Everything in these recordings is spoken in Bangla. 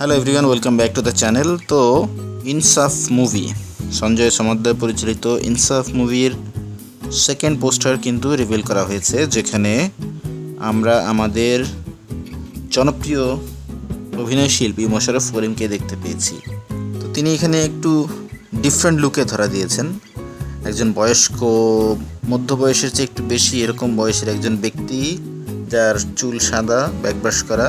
Hello everyone welcome back to the channel তো ইনসাফ মুভি সঞ্জয় সমাদ্দার পরিচালিত ইনসাফ মুভির সেকেন্ড পোস্টার কিন্তু রিভিল করা হয়েছে, যেখানে আমরা আমাদের জনপ্রিয় অভিনয় শিল্পী মোশাররফ করিমকে দেখতে পেয়েছি। তো তিনি এখানে একটু ডিফারেন্ট লুকে ধরা দিয়েছেন। একজন বয়স্ক মধ্য বয়সের চেয়ে একটু বেশি এরকম বয়সের একজন ব্যক্তি, যার চুল সাদা ব্যাকব্রাশ করা।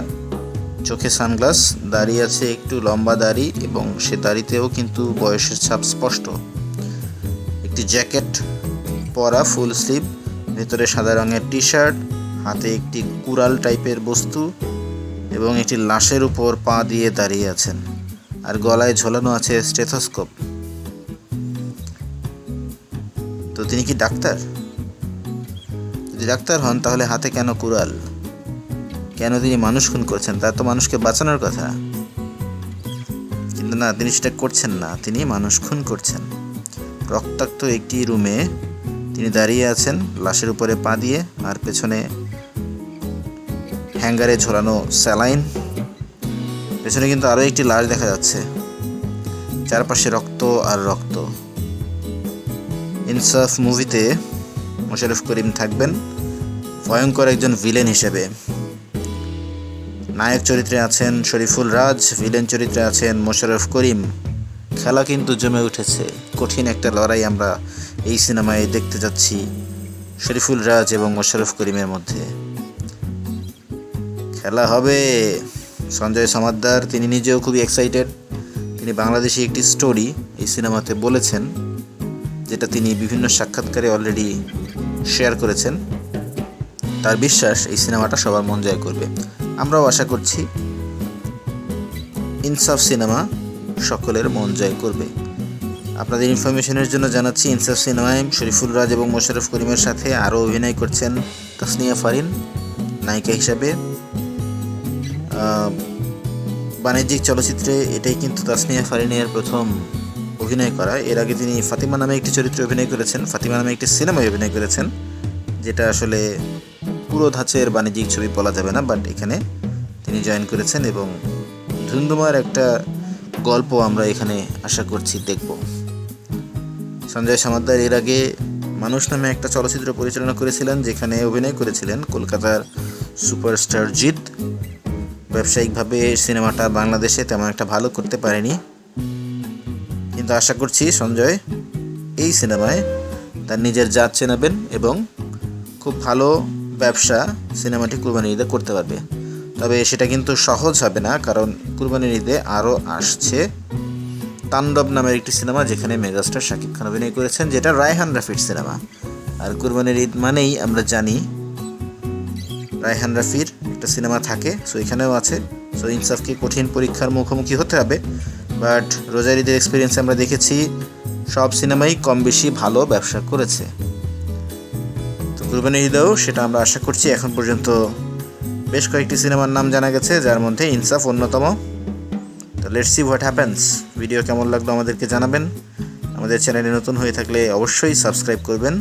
চোখে সানগ্লাস, দাড়ি আছে একটু লম্বা দাড়ি এবং সে দাড়িতেও কিন্তু বয়সের ছাপ স্পষ্ট। একটি জ্যাকেট, পরা ফুল স্লিভ ভেতরে সাদা রঙের টি শার্ট হাতে একটি কুড়াল টাইপের বস্তু এবং একটি লাশের উপর পা দিয়ে দাঁড়িয়ে আছেন। আর গলায় ঝোলানো আছে স্টেথোস্কোপ। তো তিনি কি ডাক্তার? যদি ডাক্তার হন, তাহলে হাতে কেন কুড়াল? কেন তিনি মানুষ খুন করছেন? তার তো মানুষকে বাঁচানোর কথা। কিন্তু না তিনি সেটা করছেন না। তিনি মানুষ খুন করছেন। রক্তাক্ত একটি রুমে তিনি দাঁড়িয়ে আছেন, লাশের উপরে পা দিয়ে, আর পেছনে হ্যাঙ্গারে ঝোলানো স্যালাইন। পেছনে কিন্তু আরও একটি লাশ দেখা যাচ্ছে। চারপাশে রক্ত আর রক্ত। ইনসাফ মুভিতে মোশাররফ করিম থাকবেন। ভয়ঙ্কর একজন ভিলেন হিসেবে। নায়ক চরিত্রে আছেন শরীফুল রাজ, ভিলেন চরিত্রে আছেন মোশাররফ করিম। খেলা কিন্তু জমে উঠেছে। কঠিন একটা লড়াই আমরা এই সিনেমায় দেখতে যাচ্ছি শরীফুল রাজ এবং মোশাররফ করিমের মধ্যে। খেলা হবে সঞ্জয় সমাদ্দার, তিনি নিজেও খুবই এক্সাইটেড তিনি বাংলাদেশি একটি স্টোরি এই সিনেমাতে বলেছেন, যেটা তিনি বিভিন্ন সাক্ষাৎকারে অলরেডি শেয়ার করেছেন। তার বিশ্বাস এই সিনেমাটা সবার মন জয় করবে। আমরাও আশা করছি ইনসাফ সিনেমা সকলের মন জয় করবে। আপনাদের ইনফরমেশনের জন্য জানাচ্ছি, ইনসাফ সিনেমায় শরীফুল রাজ এবং মোশাররফ করিমের সাথে আরও অভিনয় করছেন তাসনিয়া ফারিন, নায়িকা হিসাবে। বাণিজ্যিক চলচ্চিত্রে এটাই কিন্তু তাসনিয়া ফারিনের প্রথম অভিনয় করা। এর আগে তিনি ফাতিমা নামে একটি চরিত্রে অভিনয় করেছেন, ফাতিমা নামে একটি সিনেমায় অভিনয় করেছেন, যেটা আসলে পুরো ধাঁচের বাণিজ্যিক ছবি বলা যাবে না বাট এখানে তিনি জয়েন করেছেন এবং ধুন্ধুমার একটা গল্প আমরা এখানে আশা করছি দেখব। সঞ্জয় সমাদ্দার এর আগে মানুষ নামে একটা চলচ্চিত্র পরিচালনা করেছিলেন, যেখানে অভিনয় করেছিলেন কলকাতার সুপারস্টার জিৎ। ব্যবসায়িকভাবে সিনেমাটা বাংলাদেশে তেমন একটা ভালো করতে পারেনি। কিন্তু আশা করছি সঞ্জয় এই সিনেমায় তার নিজের জাত চেনাবেন এবং খুব ভালো ব্যবসা সিনেমাটি কুরবানির ঈদে করতে পারবে। তবে সেটা কিন্তু সহজ হবে না, কারণ কুরবানির ঈদে আরও আসছে তাণ্ডব নামের একটি সিনেমা, যেখানে মেগাস্টার শাকিব খান অভিনয় করেছেন, যেটা রায়হান রাফির সিনেমা। আর কুরবানির ঈদ মানেই আমরা জানি রায়হান রাফির একটা সিনেমা থাকে, সো এখানেও আছে। সো ইনসাফকে কঠিন পরীক্ষার মুখোমুখি হতে হবে, বাট রোজার ঈদের এক্সপিরিয়েন্স আমরা দেখেছি, সব সিনেমাই কম বেশি ভালো ব্যবসা করেছে। কুরবানির ঈদেও সেটা আমরা আশা করছি এখন পর্যন্ত বেশ কয়েকটি সিনেমার নাম জানা গেছে, যার মধ্যে ইনসাফ অন্যতম। তো let's see what happens video কেমন লাগল আমাদেরকে জানাবেন। আমাদের চ্যানেলে নতুন হয়ে থাকলে অবশ্যই সাবস্ক্রাইব করবেন।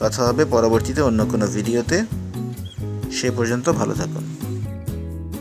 কথা হবে পরবর্তীতে অন্য কোনো ভিডিওতে। সে পর্যন্ত ভালো থাকুন।